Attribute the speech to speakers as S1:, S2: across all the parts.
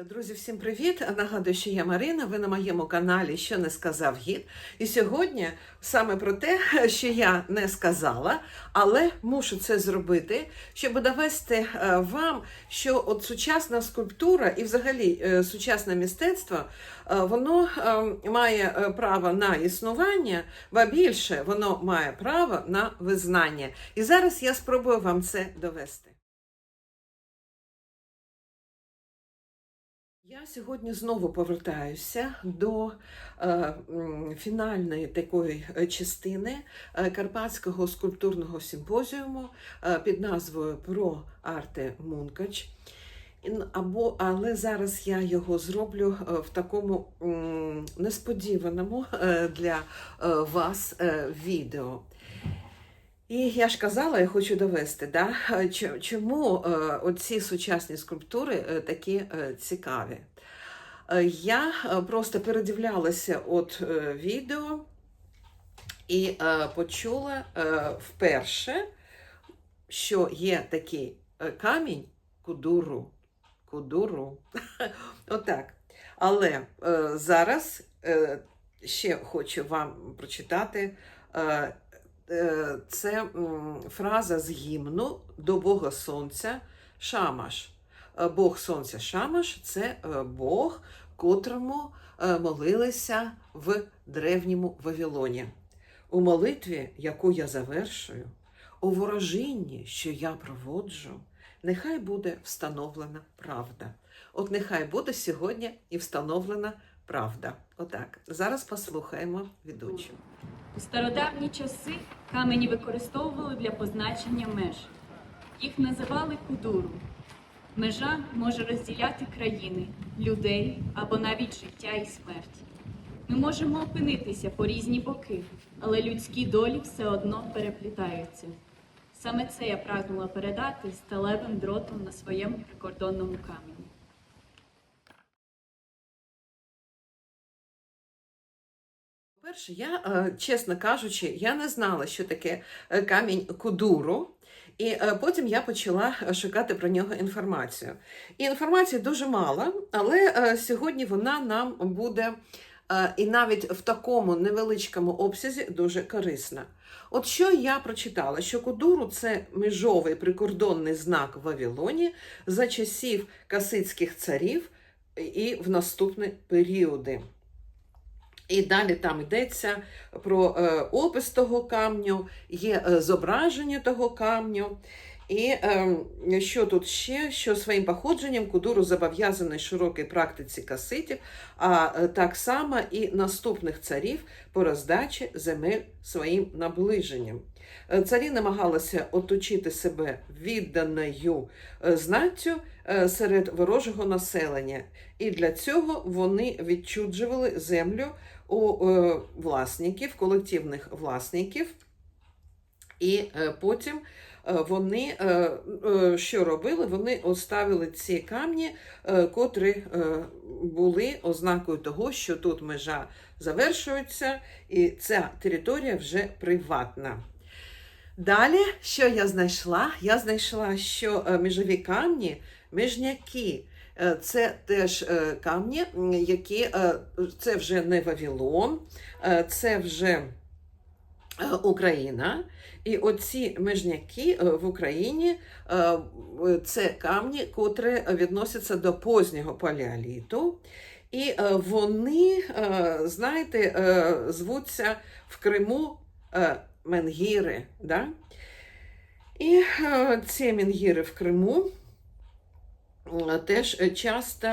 S1: Е, Друзі, всім привіт! Нагадую, що я Марина. Ви на моєму каналі Що не сказав гід. І сьогодні саме про те, що я не сказала, але мушу це зробити, щоб довести е, вам, що от сучасна скульптура і взагалі е, сучасне мистецтво, воно має право на існування, ба більше воно має право на визнання. І зараз я спробую вам це довести. Я сьогодні знову повертаюся до е, фінальної такої е, частини е, Карпатського скульптурного симпозіуму під назвою Про Арте Мункач. Або, але зараз я його зроблю в такому несподіваному для вас відео. І я ж казала, я хочу довести, да? чому оці сучасні скульптури такі цікаві. Е, Я е, просто передивлялася от е, відео і почула вперше, що є такий камінь кудуру. Кудуру. Отак. Але зараз ще хочу вам прочитати. Це фраза з гімну до Бога Сонця Шамаш. Е, Бог Сонця Шамаш це е, Бог, котрому е, молилися в древньому Вавилоні. У молитві, яку я завершую, у ворожінні, що я проводжу, нехай буде встановлена правда. От нехай буде сьогодні і встановлена правда. Отак. Зараз послухаємо ведучу.
S2: У стародавні часи камені використовували для позначення меж. Їх називали кудуру. Межа може розділяти країни, людей або навіть життя і смерть. Ми можемо опинитися по різні боки, але людські долі все одно переплітаються. Саме це я прагнула передати сталевим дротом на своєму прикордонному камені.
S1: Перше, я, е, чесно кажучи, я не знала, що таке е, камінь кудуру. І е, потім я почала е, шукати про нього інформацію. І інформації дуже мало, але е, сьогодні вона нам буде і навіть в такому невеличкому обсязі дуже корисна. От що я прочитала, що кудуру це межовий прикордонний знак в Вавилоні за часів касицьких царів і в наступні періоди. І далі там йдеться про е, опис того камню, є е, зображення того камню. І е, що тут ще? Що своїм походженням Кудуру зобов'язаний широкій практиці каситів, а е, так само і наступних царів по роздачі земель своїм наближенням. Е, Царі намагалися оточити себе відданою е, знаттю серед ворожого населення, і для цього вони відчуджували землю у власників, колективних власників, і е, потім е, вони е, що робили? Вони оставили ці камні, котрі були ознакою того, що тут межа завершується, і ця територія вже приватна. Далі, що я знайшла? Я знайшла, що межові камні, межняки. Це теж камні, які це вже не Вавилон, це вже Україна. І оці межняки е, в Україні е, це камні, котрі відносяться до познього палеоліту. І е, вони, знаєте, звуться в Криму менгіри. Да? І ці менгіри в Криму теж часто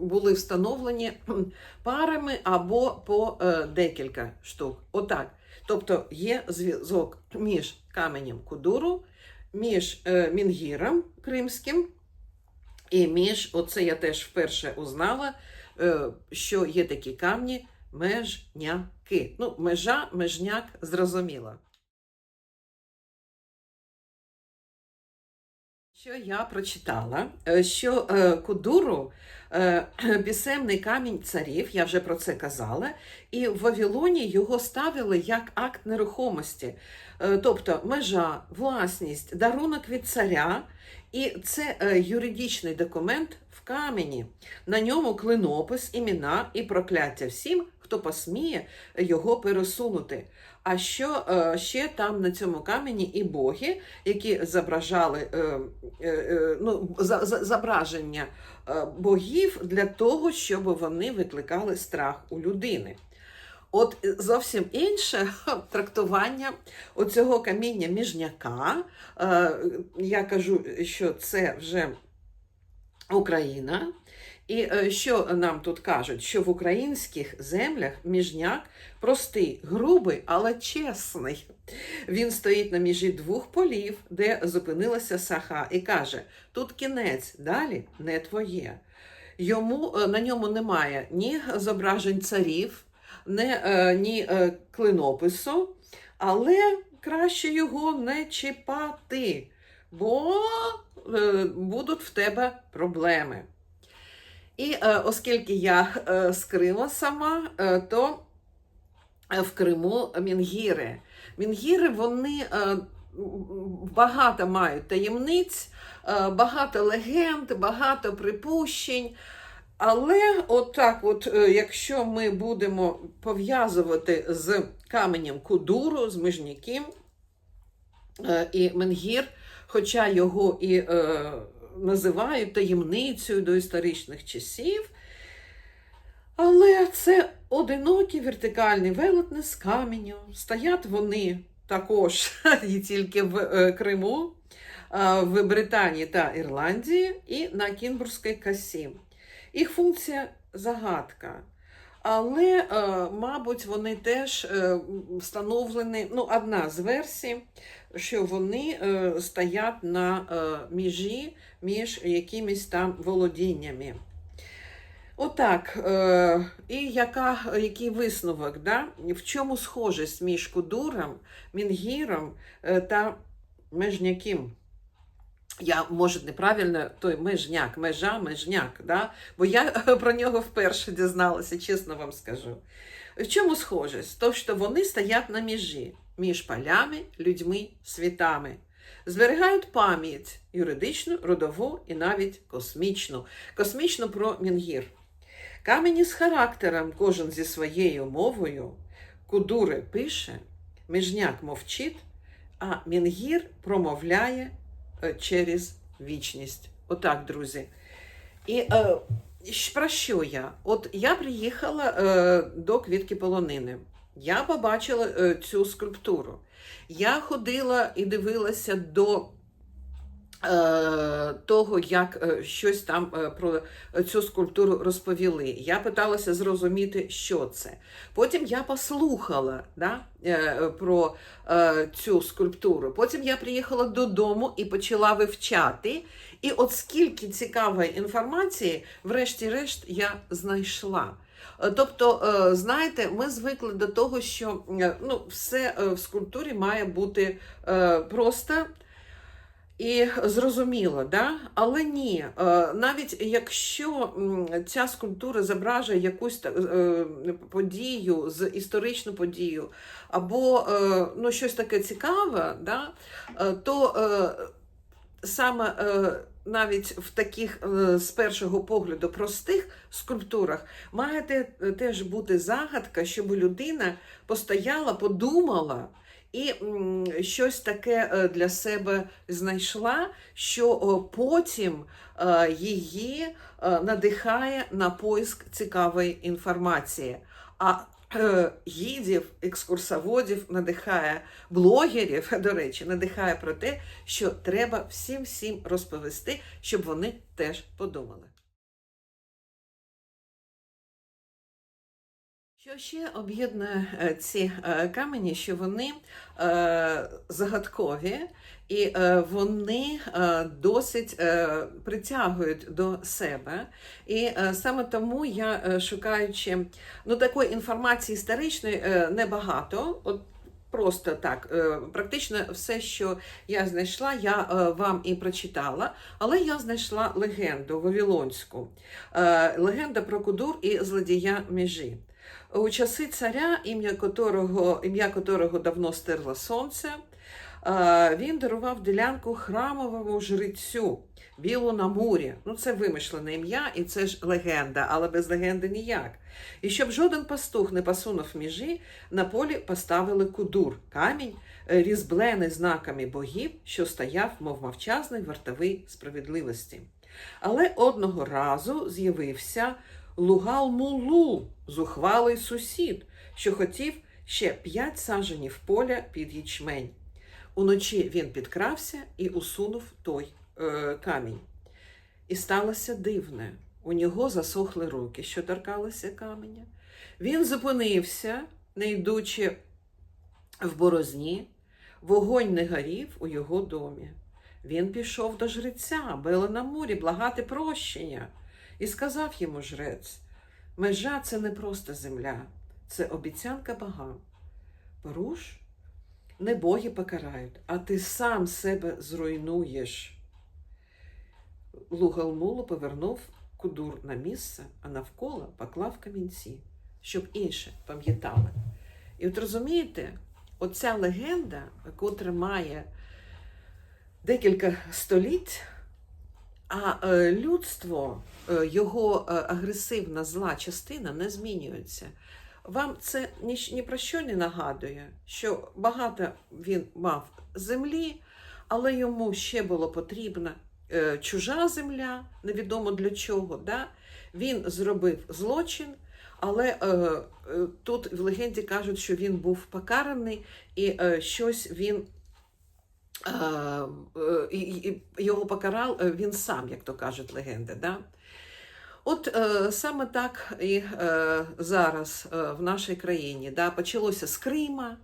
S1: були встановлені парами або по декілька штук. Отак. Тобто є зв'язок між каменем Кудуру, між е, Мінгіром Кримським і між, оце я теж вперше узнала, е, що є такі камні межняки. Ну, межа, межняк, зрозуміло. Що я прочитала, е, що е, Кудуру е, пісемний камінь царів, я вже про це казала, і в Вавилоні його ставили як акт нерухомості, Е, тобто межа, власність, дарунок від царя, і це е, юридичний документ в камені. На ньому клинопис, імена і прокляття всім, хто посміє його пересунути. А що е, ще там на цьому камені і боги, які зображали е, е, ну, зображення богів для того, щоб вони викликали страх у людини. От зовсім інше трактування оцього каміння міжняка. Я кажу, що це вже Україна. І е, що нам тут кажуть? Що в українських землях міжняк простий, грубий, але чесний. Він стоїть на межі двох полів, де зупинилася саха, і каже: тут кінець, далі не твоє. Йому е, на ньому немає ні зображень царів, е, ні е, клинопису, але краще його не чіпати, бо будуть в тебе проблеми. І е, оскільки я е, з Криму сама, е, то е, в Криму мінгіри. Мінгіри вони е, багато мають таємниць, е, багато легенд, багато припущень. Але отак, от, е, якщо ми будемо пов'язувати з каменем Кудуру, з Мижняким е, і Менгір, хоча його і е, називають таємницею до історичних часів, але це одинокі вертикальні велетни з каменю. Стоять вони також і тільки в е, Криму, в Британії та Ірландії і на Кінбурзькій косі. Їх функція загадка. Але, е, мабуть, вони теж е, встановлені, ну, одна з версій, що вони е, стоять на межі між якимись там володіннями. Отак, і яка, який висновок, да? в чому схожість між Кудуром, Мінгіром та Межняким? Я, може, неправильно, той межняк, межа, межняк, да? бо я про нього вперше дізналася, чесно вам скажу. В чому схожість? То, що вони стоять на межі між полями, людьми, світами. Зберігають пам'ять юридичну, родову і навіть космічну. Космічну про Мінгір. Камені з характером, кожен зі своєю мовою. Кудури пише, Міжняк мовчить, а Мінгір промовляє через вічність. Отак, друзі. І е, про що я? От я приїхала е, до квітки полонини. Я побачила е, цю скульптуру. Я ходила і дивилася до е, того, як е, щось там е, про цю скульптуру розповіли. Я питалася зрозуміти, що це. Потім я послухала да, е, про е, цю скульптуру. Потім я приїхала додому і почала вивчати. І от скільки цікавої інформації, врешті-решт, я знайшла. Е, Тобто, е, знаєте, ми звикли до того, що е, ну, все е, в скульптурі має бути е, просто і зрозуміло, да? але ні. Е, Навіть якщо ця скульптура зображує якусь та- е, подію з історичну подію, або е, ну, щось таке цікаве, да? е, то е, саме е, навіть в таких е, з першого погляду простих скульптурах має теж бути загадка, щоб людина постояла, подумала і щось таке е, для себе знайшла, що потім е, її е, надихає на поиск цікавої інформації. А е, гідів, екскурсоводів надихає блогерів, до речі, надихає про те, що треба всім всім розповісти, щоб вони теж подумали. Що ще об'єднує е, ці е, камені, що вони е, загадкові і вони досить притягують до себе. І саме тому я, шукаючи ну, такої інформації історичної, небагато. От просто так. Практично все, що я знайшла, я вам і прочитала, але я знайшла легенду вавилонську. Легенда про Кудур і злодія межі. У часи царя, ім'я котрого, ім'я котрого давно стерло сонце, е, він дарував ділянку храмовому жрецю Білу на мурі. Ну, це вимишлене ім'я, і це ж легенда, але без легенди ніяк. І щоб жоден пастух не посунув межі, на полі поставили кудур, камінь, е, різблений знаками богів, що стояв, мов мовчазний вартовий справедливості. Але одного разу з'явився Лугал-Мулу, зухвалий сусід, що хотів ще п'ять саженів поля під ячмень. Уночі він підкрався і усунув той е, камінь. І сталося дивне. У нього засохли руки, що торкалися каменя. Він зупинився, не йдучи в борозні, вогонь не горів у його домі. Він пішов до жреця, били на мурі, благати прощення, і сказав йому жрець: межа це не просто земля, це обіцянка богам. Поруш, не боги покарають, а ти сам себе зруйнуєш. Лугалмулу повернув кудур на місце, а навколо поклав камінці, щоб інше пам'ятали. І от розумієте, оця легенда, котра має декілька століть, а е, людство, е, його е, агресивна зла частина не змінюється. Вам це ні, про що не нагадує, що багато він мав землі, але йому ще було потрібна чужа земля, невідомо для чого. Да? Він зробив злочин, але тут в легенді кажуть, що він був покараний і щось він. Е, Його покарав е, він сам, як то кажуть легенди. Да? От е, саме так і е, зараз е, в нашій країні да, почалося з Крима,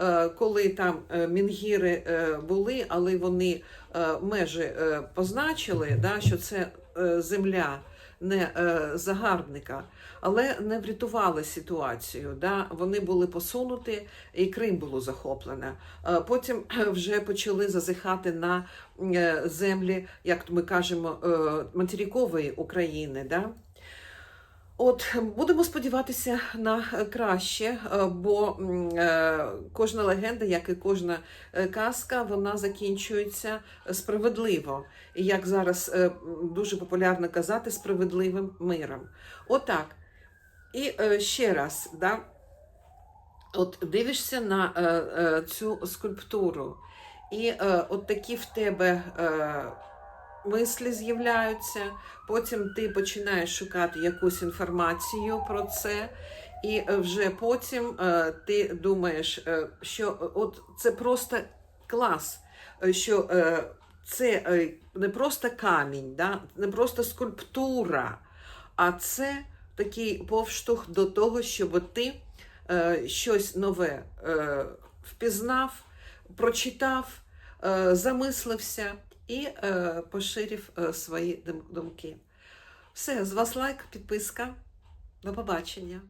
S1: е, коли там е, мінгіри е, були, але вони е, межі е, позначили, да, що це е, земля не е, загарбника, але не врятували ситуацію. Да. Вони були посунуті, і Крим було захоплене. Е, Потім е, вже почали зазихати на землі, як ми кажемо, материкової України. Да? От будемо сподіватися на е, краще, е, бо е, кожна легенда, як і кожна казка, вона закінчується справедливо. Як зараз дуже популярно казати, справедливим миром. Отак. І ще раз, да, от дивишся на цю скульптуру, і от такі в тебе. Мислі з'являються, потім ти починаєш шукати якусь інформацію про це, і е, вже потім е, ти думаєш, е, що от це просто клас, що це не просто камінь, да? не просто скульптура, а це такий повштовх до того, щоб ти щось нове впізнав, прочитав, замислився і е, поширив е, свої думки. Все, з вас лайк, підписка. До побачення.